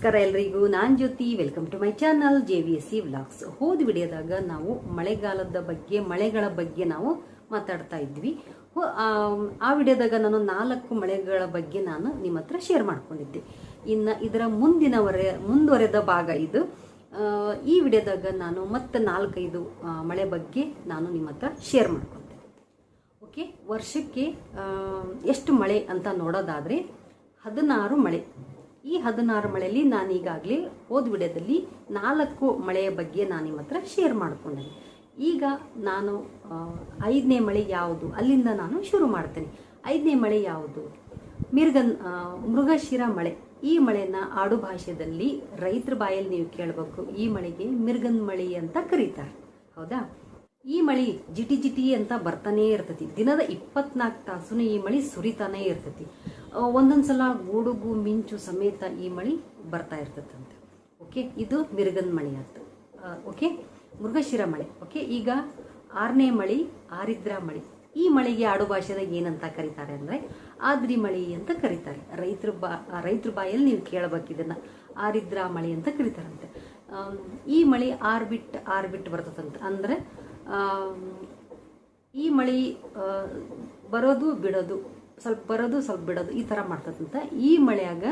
ನಮಸ್ಕಾರ ಎಲ್ರಿಗೂ, ನಾನ್ Jyoti welcome to my channel J V S C vlogs ಹೋದ ವಿಡಿಯೋದಾಗ ನಾವು ಮಳೆಗಾಲದ ಬಗ್ಗೆ, ಮಳೆಗಳ ಬಗ್ಗೆ ನಾವು ಮಾತಾಡ್ತಾ ಇದ್ವಿ. ಆ- ವಿಡಿಯೋದಾಗ ನಾನು ನಾಲ್ಕು ಮಳೆಗಳ ಬಗ್ಗೆ ನಾನು ನಿಮ್ಮ ಹತ್ರ ಶೇರ್ ಮಾಡ್ಕೊಂಡಿದ್ದೆ. ಇನ್ನು ಇದರ ಮುಂದಿನವರೆ, ಮುಂದುವರೆದ ಭಾಗ ಇದು. ಈ ವಿಡಿಯೋದಾಗ ನಾನು ಮತ್ತೆ ನಾಲ್ಕೈದು ಮಳೆ ಬಗ್ಗೆ ನಾನು ನಿಮ್ಮ ಹತ್ರ ಶೇರ್ ಮಾಡ್ಕೊತೇನೆ ಓಕೆ ವರ್ಷಕ್ಕೆ ಎಷ್ಟು ಮಳೆ ಅಂತ ನೋಡೋದಾದರೆ ಹದಿನಾರು ಮಳೆ. ಈ ಹದಿನಾರು ಮಳೆಯಲ್ಲಿ ನಾನು ಈಗಾಗಲೇ ಹೋದ ವಿಡಿಯೋದಲ್ಲಿ ನಾಲ್ಕು ಮಳೆಯ ಬಗ್ಗೆ ನಾನು ನಿಮ್ಮ ಹತ್ರ ಶೇರ್ ಮಾಡ್ಕೊಂಡೆ. ಈಗ ನಾನು ಐದನೇ ಮಳೆ ಯಾವುದು? ಅಲ್ಲಿಂದ ನಾನು ಶುರು ಮಾಡ್ತೇನೆ. ಐದನೇ ಮಳೆ ಯಾವುದು? ಮಿರ್ಗನ್ ಮೃಗಶಿರ ಮಳೆ. ಈ ಮಳೆನ ಆಡು ಭಾಷೆಯಲ್ಲಿ ರೈತರ ಬಾಯಲ್ಲಿ ನೀವು ಕೇಳಬೇಕು. ಈ ಮಳೆಗೆ ಮಿರ್ಗನ್ ಮಳೆ ಅಂತ ಕರೀತಾರೆ. ಹೌದಾ? ಈ ಮಳೆ ಜಿಟಿ ಜಿಟಿ ಅಂತ ಬರ್ತಾನೇ ಇರ್ತತಿ. ದಿನದ ಇಪ್ಪತ್ನಾಲ್ಕು ತಾಸು ಈ ಮಳೆ ಸುರಿತಾನೇ ಇರ್ತೈತಿ. ಆ, ಒಂದೊಂದ್ಸಲ ಗುಡುಗು ಮಿಂಚು ಸಮೇತ ಈ ಮಳಿ ಬರ್ತಾ ಇರ್ತದಂತೆ ಓಕೆ ಇದು ಮಿರ್ಗನ್ ಮಳೆ ಆಯ್ತು ಓಕೆ ಮೃಗಶಿರ ಮಳೆ. ಓಕೆ ಈಗ ಆರನೇ ಮಳಿ ಆರಿದ್ರ ಮಳಿ. ಈ ಮಳೆಗೆ ಆಡು ಭಾಷೆದಾಗ ಏನಂತ ಕರೀತಾರೆ ಅಂದರೆ ಆದ್ರಿ ಮಳಿ ಅಂತ ಕರೀತಾರೆ. ರೈತರ ಬಾ ರೈತರ ಬಾಯಲ್ಲಿ ನೀವು ಕೇಳಬೇಕು ಇದನ್ನು. ಆರಿದ್ರ ಮಳೆ ಅಂತ ಕರೀತಾರಂತೆ. ಈ ಮಳೆ ಆರ್ ಬಿಟ್ಟು ಆರ್ ಬಿಟ್ಟು ಬರ್ತದಂತೆ ಅಂದರೆ ಈ ಮಳೆ ಬರೋದು ಬಿಡೋದು. ಸ್ವಲ್ಪ ಬರೋದು, ಸ್ವಲ್ಪ ಬಿಡೋದು ಈ ಥರ ಮಾಡ್ತದಂತ ಈ ಮಳೆಯಾಗ,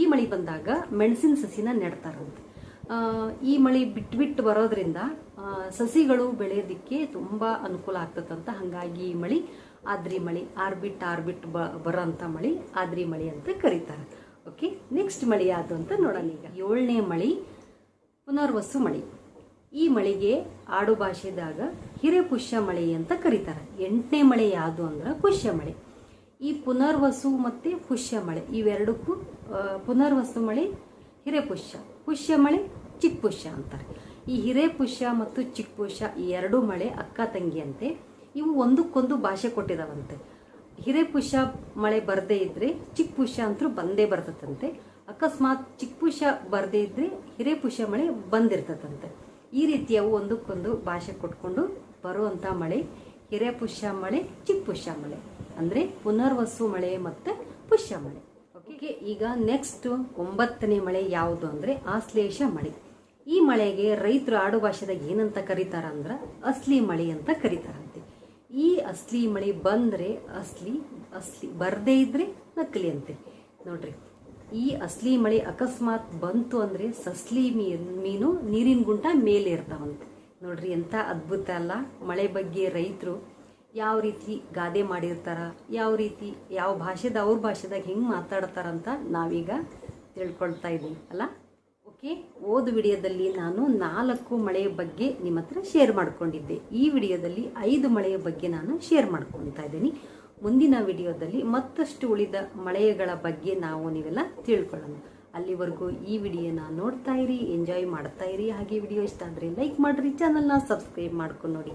ಈ ಮಳೆ ಬಂದಾಗ ಮೆಣಸಿನ ಸಸಿನ ನೆಡ್ತಾರಂತೆ ಈ ಮಳೆ ಬಿಟ್ಟು ಬಿಟ್ಟು ಬರೋದ್ರಿಂದ ಸಸಿಗಳು ಬೆಳೆಯೋದಕ್ಕೆ ತುಂಬ ಅನುಕೂಲ ಆಗ್ತದಂತ ಹಾಗಾಗಿ ಈ ಮಳೆ ಆದ್ರಿ ಮಳೆ, ಆರ್ಬಿಟ್ ಆರ್ಬಿಟ್ ಬ, ಬರೋಂಥ ಮಳೆ ಆದ್ರಿ ಮಳೆ ಅಂತ ಕರೀತಾರೆ. ಓಕೆ ನೆಕ್ಸ್ಟ್ ಮಳೆ ಯಾವುದು ಅಂತ ನೋಡೋಣ ಈಗ. ಏಳನೇ ಮಳೆ, ಪುನರ್ವಸು ಮಳೆ. ಈ ಮಳೆಗೆ ಆಡು ಭಾಷೆದಾಗ ಹಿರೇಪುಷ್ಯ ಮಳೆ ಅಂತ ಕರೀತಾರೆ. ಎಂಟನೇ ಮಳೆ ಯಾವುದು ಅಂದ್ರೆ ಪುಷ್ಯ ಮಳೆ. ಈ ಪುನರ್ವಸು ಮತ್ತು ಪುಷ್ಯ ಮಳೆ, ಇವೆರಡಕ್ಕೂ ಪುನರ್ವಸು ಮಳೆ, ಹಿರೇಪುಷ್ಯ. ಪುಷ್ಯ ಮಳೆ ಚಿಕ್ಕಪುಷ್ಯ ಅಂತಾರೆ. ಈ ಹಿರೇಪುಷ್ಯ ಮತ್ತು ಚಿಕ್ಕಪುಷ್ಯ ಈ ಎರಡು ಮಳೆ ಅಕ್ಕ ತಂಗಿಯಂತೆ, ಇವು ಒಂದಕ್ಕೊಂದು ಭಾಷೆ ಕೊಟ್ಟಿದಾವಂತೆ. ಹಿರೇಪುಷ್ಯ ಮಳೆ ಬರದೇ ಇದ್ರೆ ಚಿಕ್ಕಪುಷ್ಯ ಅಂತೂ ಬಂದೇ ಬರ್ತದಂತೆ. ಅಕಸ್ಮಾತ್ ಚಿಕ್ಕಪುಷ್ಯ ಬರದೇ ಇದ್ರೆ ಹಿರೇಪುಷ್ಯ ಮಳೆ ಬಂದಿರ್ತದಂತೆ. ಈ ರೀತಿಯವು ಒಂದಕ್ಕೊಂದು ಭಾಷೆ ಕೊಟ್ಕೊಂಡು ಬರುವಂಥ ಮಳೆ ಹಿರೇಪುಷ್ಯ ಮಳೆ ಚಿಕ್ಕಪುಷ್ಯ ಮಳೆ. ಅಂದ್ರೆ ಪುನರ್ವಸು ಮಳೆ ಮತ್ತು ಪುಷ್ಯ ಮಳೆ. ಓಕೆ ಈಗ ನೆಕ್ಸ್ಟ್ ಒಂಬತ್ತನೇ ಮಳೆ ಯಾವುದು ಅಂದ್ರೆ ಆಶ್ಲೇಷ ಮಳೆ. ಈ ಮಳೆಗೆ ರೈತರು ಆಡು ಭಾಷೆದಾಗ ಏನಂತ ಕರೀತಾರ ಅಂದ್ರ ಅಸ್ಲಿ ಮಳೆ ಅಂತ ಕರೀತಾರಂತೆ. ಈ ಅಸ್ಲಿ ಮಳೆ ಬಂದ್ರೆ ಅಸ್ಲಿ ಅಸ್ಲಿ ಬರ್ದೇ ಇದ್ರೆ ನಕಲಿ ಅಂತೆ. ನೋಡ್ರಿ, ಈ ಅಸ್ಲಿ ಮಳೆ ಅಕಸ್ಮಾತ್ ಬಂತು ಅಂದ್ರೆ ಸಸ್ಲಿ ಮೀನ್ ನೀರಿನ ಗುಂಟ ಮೇಲೆ ಇರ್ತಾವಂತೆ ನೋಡ್ರಿ ಎಂತ ಅದ್ಭುತ ಅಲ್ಲ, ಮಳೆ ಬಗ್ಗೆ ರೈತರು ಯಾವ ರೀತಿ ಗಾದೆ ಮಾಡಿರ್ತಾರ, ಯಾವ ರೀತಿ, ಯಾವ ಭಾಷೆದ, ಅವ್ರ ಭಾಷೆದಾಗ ಹೆಂಗೆ ಮಾತಾಡ್ತಾರಂತ ನಾವೀಗ ತಿಳ್ಕೊಳ್ತಾ ಇದ್ದೀವಿ, ಅಲ್ಲ? ಓಕೆ, ಓದು ವಿಡಿಯೋದಲ್ಲಿ ನಾನು ನಾಲ್ಕು ಮಳೆಯ ಬಗ್ಗೆ ನಿಮ್ಮ ಹತ್ರ ಶೇರ್ ಮಾಡ್ಕೊಂಡಿದ್ದೆ. ಈ ವಿಡಿಯೋದಲ್ಲಿ ಐದು ಮಳೆಯ ಬಗ್ಗೆ ನಾನು ಶೇರ್ ಮಾಡ್ಕೊಳ್ತಾ ಇದ್ದೀನಿ. ಮುಂದಿನ ವಿಡಿಯೋದಲ್ಲಿ ಮತ್ತಷ್ಟು ಉಳಿದ ಮಳೆಗಳ ಬಗ್ಗೆ ನಾವು ನೀವೆಲ್ಲ ತಿಳ್ಕೊಳ್ಳೋಣ. ಅಲ್ಲಿವರೆಗೂ ಈ ವಿಡಿಯೋನ ನೋಡ್ತಾ ಇರಿ ಎಂಜಾಯ್ ಮಾಡ್ತಾ ಇರಿ. ಹಾಗೆ ವಿಡಿಯೋ ಇಷ್ಟ ಆದರೆ ಲೈಕ್ ಮಾಡಿರಿ ಚಾನಲ್ನ ಸಬ್ಸ್ಕ್ರೈಬ್ ಮಾಡ್ಕೊಂಡು ನೋಡಿ.